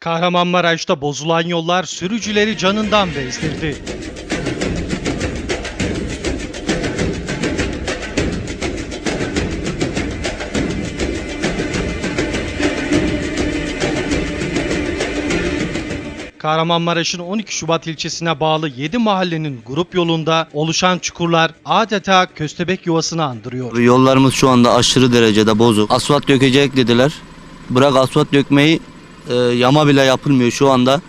Kahramanmaraş'ta bozulan yollar sürücüleri canından bezdirdi. Kahramanmaraş'ın 12 Şubat ilçesine bağlı 7 mahallenin grup yolunda oluşan çukurlar adeta köstebek yuvasını andırıyor. Yollarımız şu anda aşırı derecede bozuk. Asfalt dökecek dediler. Bırak asfalt dökmeyi e, yama bile yapılmıyor şu anda.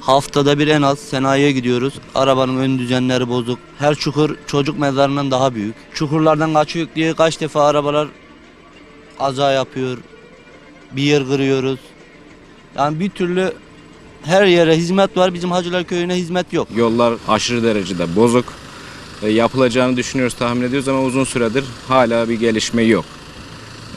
Haftada bir en az senayiye gidiyoruz. Arabanın ön düzenleri bozuk. Her çukur çocuk mezarından daha büyük. Çukurlardan kaçıyor diye kaç defa arabalar kaza yapıyor. Bir yer kırıyoruz. Yani bir türlü her yere hizmet var. Bizim Hacılar Köyü'ne hizmet yok. Yollar aşırı derecede bozuk. E, yapılacağını düşünüyoruz, tahmin ediyoruz ama uzun süredir hala bir gelişme yok.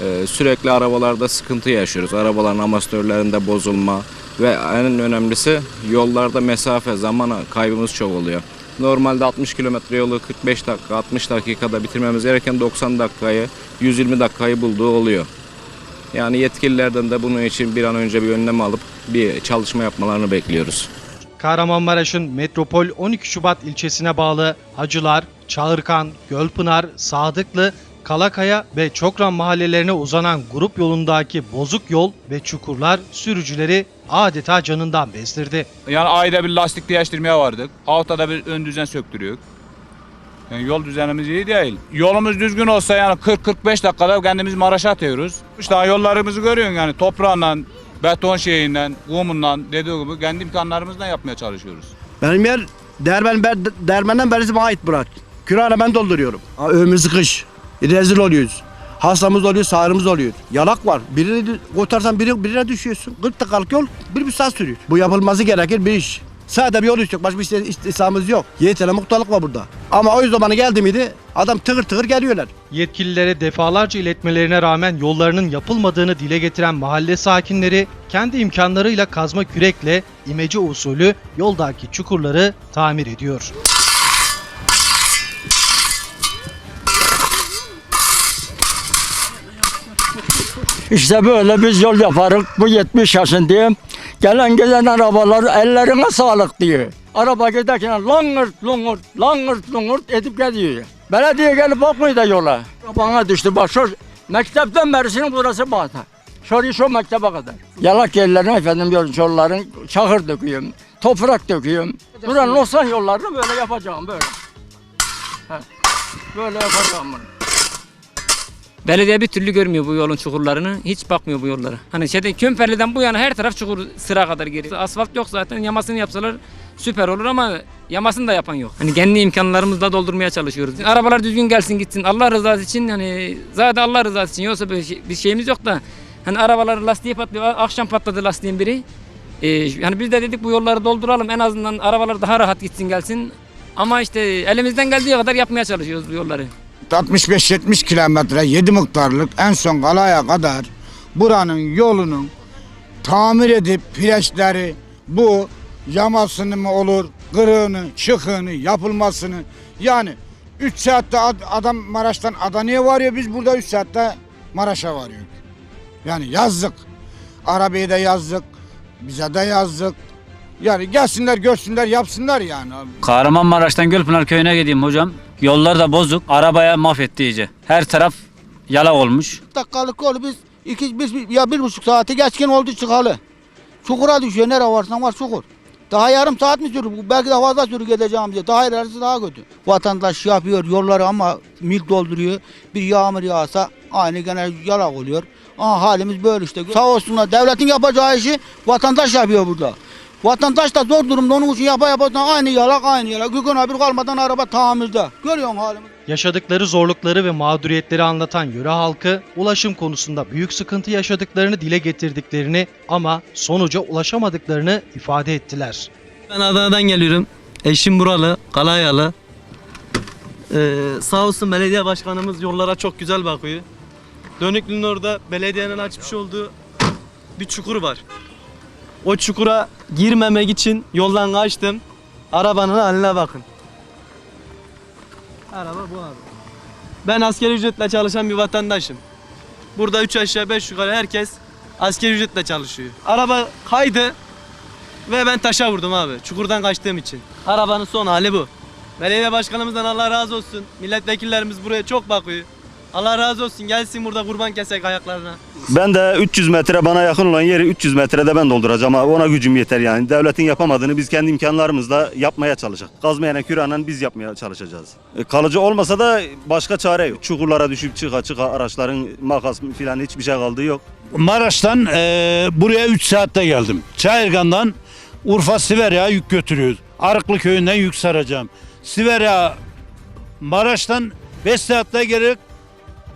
E, sürekli arabalarda sıkıntı yaşıyoruz. Arabaların amortisörlerinde bozulma ve en önemlisi yollarda mesafe, zaman kaybımız çok oluyor. Normalde 60 kilometre yolu 45 dakika, 60 dakikada bitirmemiz gereken 90 dakikayı, 120 dakikayı bulduğu oluyor. Yani yetkililerden de bunun için bir an önce bir önlem alıp bir çalışma yapmalarını bekliyoruz. Kahramanmaraş'ın Metropol 12 Şubat ilçesine bağlı Hacılar, Çağırkan, Gölpınar, Sadıklı, Kalakaya ve Çokran mahallelerine uzanan grup yolundaki bozuk yol ve çukurlar sürücüleri adeta canından bezdirdi. Yani ayda bir lastik değiştirmeye vardık. Haftada bir ön düzen söktürüyoruz. Yani yol düzenimiz iyi değil. Yolumuz düzgün olsa yani 40-45 dakikada kendimiz Maraş'a atıyoruz. İşte yollarımızı görüyorsun yani toprağından, beton şeyinden, kumundan dediği gibi kendi imkanlarımızla yapmaya çalışıyoruz. Benim yer derben, ber, dermenden berisi bana ait Murat. Kürane ben dolduruyorum. Önümüz kış. Rezil oluyoruz. Hastamız oluyor, sağrımız oluyor. Yalak var. Birini kurtarsan biri, birine düşüyorsun. 40 dakikalık yol bir bir saat sürüyor. Bu yapılması gerekir bir iş. Sadece bir yol istiyor. Başka bir iste- istisnamız yok. Yedi tane muhtarlık var burada. Ama o bana geldi miydi adam tıkır tıkır geliyorlar. Yetkililere defalarca iletmelerine rağmen yollarının yapılmadığını dile getiren mahalle sakinleri kendi imkanlarıyla kazma kürekle imece usulü yoldaki çukurları tamir ediyor. İşte böyle biz yol yaparız. Bu 70 yaşındayım. Gelen gelen arabalar ellerine sağlık diyor. Araba giderken langırt lungurt, langırt lungurt edip gidiyor. Belediye gelip bakmıyor da yola. Bana düştü bak şu mektepten berisinin burası bağda. Şurayı şu mektebe kadar. Yalak yerlerine efendim diyorum yolların çakır döküyorum, toprak döküyorum. Buranın olsan yollarını böyle yapacağım böyle. Heh. Böyle yapacağım bunu. Belediye bir türlü görmüyor bu yolun çukurlarını. Hiç bakmıyor bu yollara. Hani şeyden Kümperli'den bu yana her taraf çukur sıra kadar geri. Asfalt yok zaten. Yamasını yapsalar süper olur ama yamasını da yapan yok. Hani kendi imkanlarımızla doldurmaya çalışıyoruz. Arabalar düzgün gelsin gitsin. Allah rızası için hani zaten Allah rızası için yoksa bir, şey- bir şeyimiz yok da hani arabalar lastiği patlıyor. Akşam patladı lastiğin biri. Ee, yani biz de dedik bu yolları dolduralım. En azından arabalar daha rahat gitsin gelsin. Ama işte elimizden geldiği kadar yapmaya çalışıyoruz bu yolları. 65-70 kilometre 7 miktarlık en son Galaya kadar buranın yolunun tamir edip preçleri bu yamasını mı olur, kırığını, çıkığını, yapılmasını yani 3 saatte ad- adam Maraş'tan Adana'ya varıyor biz burada 3 saatte Maraş'a varıyoruz. Yani yazdık. Arabayı da yazdık. Bize de yazdık. Yani gelsinler görsünler yapsınlar yani. Kahramanmaraş'tan Gölpınar köyüne gideyim hocam. Yollar da bozuk. Arabaya mahvetti iyice. Her taraf yalak olmuş. dakikalık yolu biz iki, biz, ya bir buçuk saati geçkin oldu çıkalı. Çukura düşüyor. Nere varsan var çukur. Daha yarım saat mi sürür? Belki de fazla sürü gideceğim diye. Daha ilerisi daha kötü. Vatandaş yapıyor yolları ama mil dolduruyor. Bir yağmur yağsa aynı gene yalak oluyor. Aha halimiz böyle işte. Sağ olsunlar devletin yapacağı işi vatandaş yapıyor burada. Vatandaş da zor durumda onun için yapa yapa aynı yalak aynı yalak. Gün bir kalmadan araba tamirde. Görüyorsun halimizi. Yaşadıkları zorlukları ve mağduriyetleri anlatan yöre halkı ulaşım konusunda büyük sıkıntı yaşadıklarını dile getirdiklerini ama sonuca ulaşamadıklarını ifade ettiler. Ben Adana'dan geliyorum. Eşim buralı, Kalayalı. Ee, sağ olsun belediye başkanımız yollara çok güzel bakıyor. Dönüklü'nün orada belediyenin açmış olduğu bir çukur var. O çukura girmemek için yoldan kaçtım. Arabanın haline bakın. Araba bu abi. Ben asgari ücretle çalışan bir vatandaşım. Burada 3 aşağı 5 yukarı herkes asgari ücretle çalışıyor. Araba kaydı. Ve ben taşa vurdum abi. Çukurdan kaçtığım için. Arabanın son hali bu. Belediye başkanımızdan Allah razı olsun. Milletvekillerimiz buraya çok bakıyor. Allah razı olsun. Gelsin burada kurban kesek ayaklarına. Ben de 300 metre bana yakın olan yeri 300 metrede ben dolduracağım ama ona gücüm yeter yani. Devletin yapamadığını biz kendi imkanlarımızla yapmaya çalışacağız. Kazmayana küranen biz yapmaya çalışacağız. E, kalıcı olmasa da başka çare yok. Çukurlara düşüp çıka çıka araçların makas filan hiçbir şey kaldığı yok. Maraş'tan eee, buraya 3 saatte geldim. Çayırgan'dan Urfa Siverya yük götürüyoruz. Arıklı köyünden yük saracağım. Siverya Maraş'tan 5 saatte gerek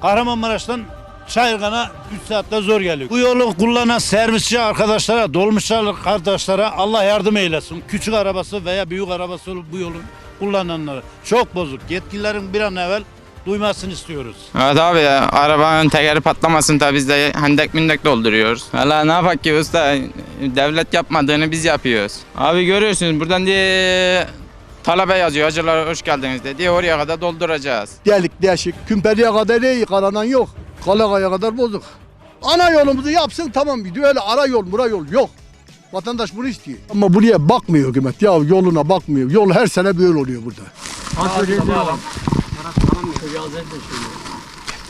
Kahramanmaraş'tan Çayırgan'a 3 saatte zor geliyor. Bu yolu kullanan servisçi arkadaşlara, dolmuşçu kardeşlere Allah yardım eylesin. Küçük arabası veya büyük arabası bu yolun kullananlara. Çok bozuk. Yetkililerin bir an evvel duymasını istiyoruz. Evet abi ya. Arabanın tekeri patlamasın tabi biz de hendek mindek dolduruyoruz. Valla ne yapak ki usta. Devlet yapmadığını biz yapıyoruz. Abi görüyorsunuz buradan diye talebe yazıyor. Hacılar hoş geldiniz dedi. Oraya kadar dolduracağız. Delik deşik. Kümpeliye kadar iyi karanan yok. Kalakaya kadar bozuk. Ana yolumuzu yapsın tamam gidiyor. Öyle ara yol mura yol yok. Vatandaş bunu istiyor. Ama buraya bakmıyor hükümet. Ya yoluna bakmıyor. Yol her sene böyle oluyor burada.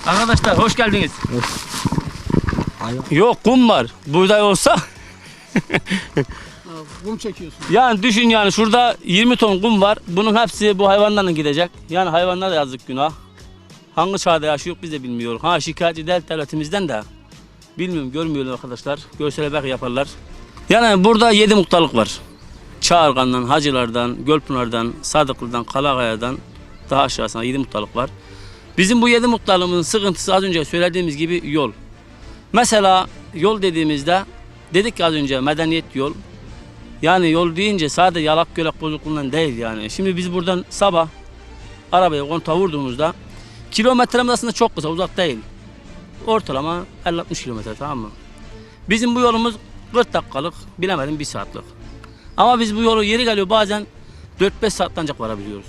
Arkadaşlar hoş geldiniz. Yok kum var. Burada olsa Kum çekiyorsun. yani düşün yani şurada 20 ton kum var. Bunun hepsi bu hayvanların gidecek. Yani hayvanlar da yazık günah. Hangi çağda yaşıyor biz de bilmiyoruz. Ha şikayetçi değil devletimizden de. Bilmiyorum görmüyorlar arkadaşlar. Görsele belki yaparlar. Yani burada 7 muhtarlık var. Çağırgan'dan, Hacılar'dan, Gölpınar'dan, Sadıklı'dan, Kalakaya'dan daha aşağısına 7 muhtarlık var. Bizim bu 7 muhtarlığımızın sıkıntısı az önce söylediğimiz gibi yol. Mesela yol dediğimizde dedik ki az önce medeniyet yol. Yani yol deyince sadece yalak gölek bozukluğundan değil yani. Şimdi biz buradan sabah arabaya konta vurduğumuzda kilometremiz aslında çok kısa uzak değil. Ortalama 50-60 kilometre tamam mı? Bizim bu yolumuz 40 dakikalık bilemedim 1 saatlik. Ama biz bu yolu yeri geliyor bazen 4-5 saatte ancak varabiliyoruz.